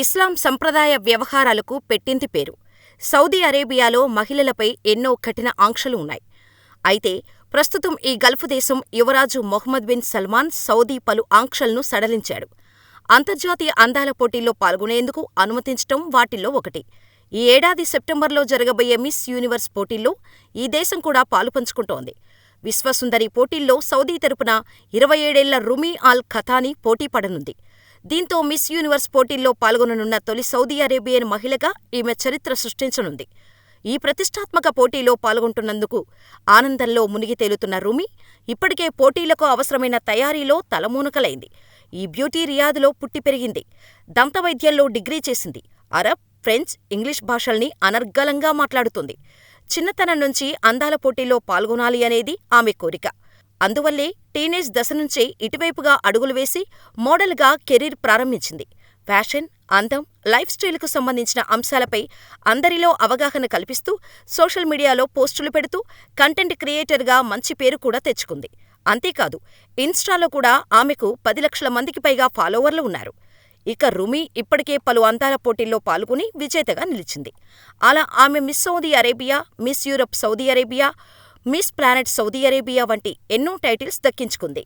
ఇస్లాం సంప్రదాయ వ్యవహారాలకు పెట్టింది పేరు. సౌదీ అరేబియాలో మహిళలపై ఎన్నో కఠిన ఆంక్షలు ఉన్నాయి. అయితే ప్రస్తుతం ఈ గల్ఫ్ దేశం యువరాజు మొహమ్మద్ బిన్ సల్మాన్ సౌదీ పలు ఆంక్షలను సడలించాడు. అంతర్జాతీయ అందాల పోటీల్లో పాల్గొనేందుకు అనుమతించటం వాటిల్లో ఒకటి. ఈ ఏడాది సెప్టెంబర్లో జరగబోయే మిస్ యూనివర్స్ పోటీల్లో ఈ దేశం కూడా పాలుపంచుకుంటోంది. విశ్వసుందరి పోటీల్లో సౌదీ తరపున ఇరవై ఏడేళ్ళ రుమీ అల్ ఖతానీ పోటీ పడనుంది. దీంతో మిస్ యూనివర్స్ పోటీల్లో పాల్గొననున్న తొలి సౌదీ అరేబియన్ మహిళగా ఈమె చరిత్ర సృష్టించనుంది. ఈ ప్రతిష్ఠాత్మక పోటీలో పాల్గొంటున్నందుకు ఆనందంలో మునిగి తేలుతున్న రూమి ఇప్పటికే పోటీలకు అవసరమైన తయారీలో తలమూనకలైంది ఈ బ్యూటీ రియాద్లో పుట్టి పెరిగింది. దంతవైద్యంలో డిగ్రీ చేసింది. అరబ్, ఫ్రెంచ్, ఇంగ్లీష్ భాషల్ని అనర్గళంగా మాట్లాడుతుంది. చిన్నతనం నుంచి అందాల పోటీల్లో పాల్గొనాలి అనేది ఆమె కోరిక. అందువల్లే టీనేజ్ దశ నుంచే ఇటువైపుగా అడుగులు వేసి మోడల్గా కెరీర్ ప్రారంభించింది. ఫ్యాషన్, అందం, లైఫ్ స్టైల్కు సంబంధించిన అంశాలపై అందరిలో అవగాహన కల్పిస్తూ సోషల్ మీడియాలో పోస్టులు పెడుతూ కంటెంట్ క్రియేటర్గా మంచి పేరు కూడా తెచ్చుకుంది. అంతేకాదు ఇన్స్టాలో కూడా ఆమెకు పది లక్షల మందికి పైగా ఫాలోవర్లు ఉన్నారు. ఇక రుమి ఇప్పటికే పలు అందాల పోటీల్లో పాల్గొని విజేతగా నిలిచింది. అలా ఆమె Miss Saudi Arabia, Miss Europe Saudi Arabia, Miss Planet Saudi Arabia వంటి ఎన్నో టైటిల్స్ దక్కించుకుంది.